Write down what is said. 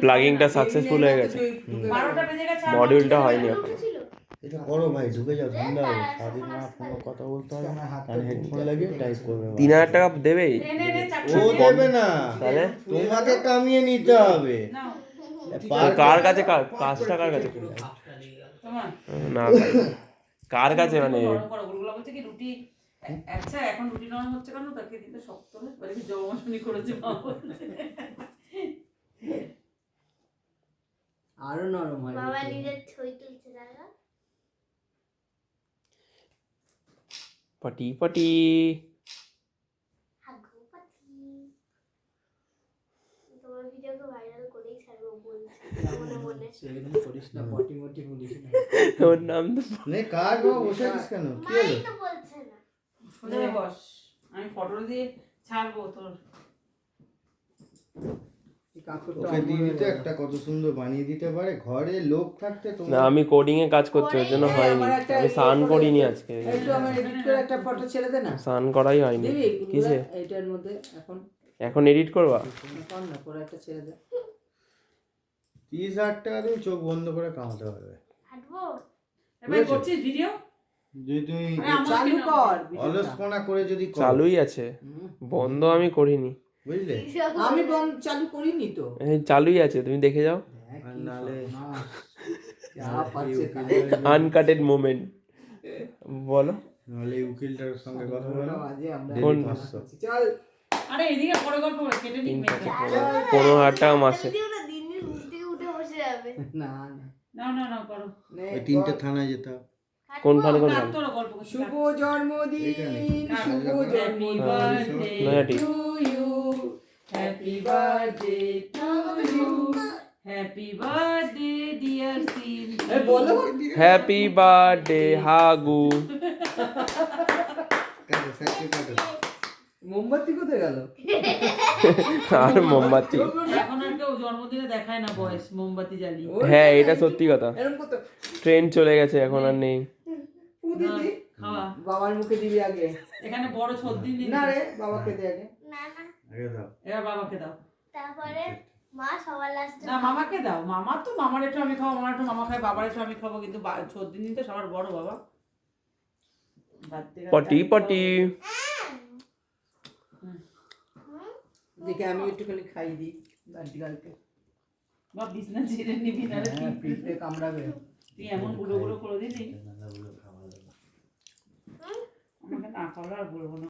প্লাগিংটা successful হয়ে গেছে। মডিউলটা হয়নি এখন। এটা করো ভাই ঢুকে যাও ঠান্ডা হবে সারাদিন না ফোনে কথা বলতে হবে না কানে হেডফোন লাগিয়ে টাইপ করবে তিন হাজার টাকা দেবেই। নে, নে, নে, চারটে ও দেবে না। তাহলে? তোমাকে কামিয়ে নিতে হবে। কার কাছে কার- কাজটা কার কাছে? না কার কাছে মানে? রুটি আচ্ছা এখন রুটি নরম হচ্ছে কেন? তাকে দিতে শক্ত হয়। করেছে মা বলছে। আরও নরম হয় বাবা নিজের ছই তুলছে দাদা। Potty potty. হাগু পাখি তোমার ভিডিওকে ভাইরাল করেই ছাড়বো বলছি মনে মনে সেরকম করিস না পটি মটি বলিস না। ওর নাম তো নে কার বাবা বসে আছিস কেন? কি হলো? তো বলছে না। বস আমি ফটো দিয়ে ছাড়বো তোর। ওকে দিয়ে দিতে একটা কত সুন্দর বানিয়ে দিতে পারে। ঘরে লোক থাকতে না আমি কোডিং এ কাজ করছি ওর জন্য হয়নি। আমি স্নান করিনি আজকে। একটু আমার এডিট করে একটা ফটো ছেড়ে দে না। স্নান করাই হয়নি। কিসে? এইটার মধ্যে এখন এখন এডিট করবা? কর না করে একটা ছেড়ে দে। তিরিশ হাজার টাকা তুমি চোখ বন্ধ করে কামাতে পারবে হাঁটবো এবার করছিস ভিডিও যদি তুমি চালু কর অলসপনা করে যদি চালুই আছে। বন্ধ আমি করিনি। বুঝলে? আমি বন্ধ চালু করিনি তো। এই চালুই আছে তুমি দেখে যাও। দেখ আর কি নালে- সর্বনাশ। যা পাচ্ছে তাই। আনকাটেড মোমেন্ট বলো। নাহলে উকিলটার সঙ্গে কথা বলো। পাঁচশো চল। আরে এদিকে পরে গল্প করে কেটে নিই পনেরো হাজার টাকা মাসে। দিন দিন থেকে উঠে বসে যাবে। না না। নাও নাও নাও করো ওই তিনটে থানায় যেতে হবে। কোন করছিস শুভ জন্মদিন। শুভ জন্মদিন। বার্থডে ডিয়ার সিন এ বলো। হ্যাপি বার্থডে হাগু। কাটো সাইডে কাটো মোমবাতি কোথায় গেল? আর মোমবাতি। এখন আর কেউ জন্মদিনে দেখায় না বয়স মোমবাতি জ্বালিয়ে। হ্যাঁ এটা সত্যি কথা। ট্রেন চলে গেছে এখন আর নেই। বাবার মুখে দিবি আগে। এখানে বড় ছদ্দিন দিন না রে বাবাকে দে আগে। আগে দাও। এবার বাবাকে দাও। তারপরে মা সবার লাস্টে না মামাকে দাও। মামা তো মামার একটু আমি খাব মামার একটু মামা খায় বাবার একটু আমি খাব কিন্তু দিন তো সবার বড় বাবা। Potty potty. দেখে আমি একটুখানি খাই দিই গালকে বা বিছনা ছেড়ে নিবি না রে হ্যাঁ পিঠে কামড়াবে। তুই এমনগুলো গুলো করে দিলি আমাকে না খাওয়ালে আর বলব না।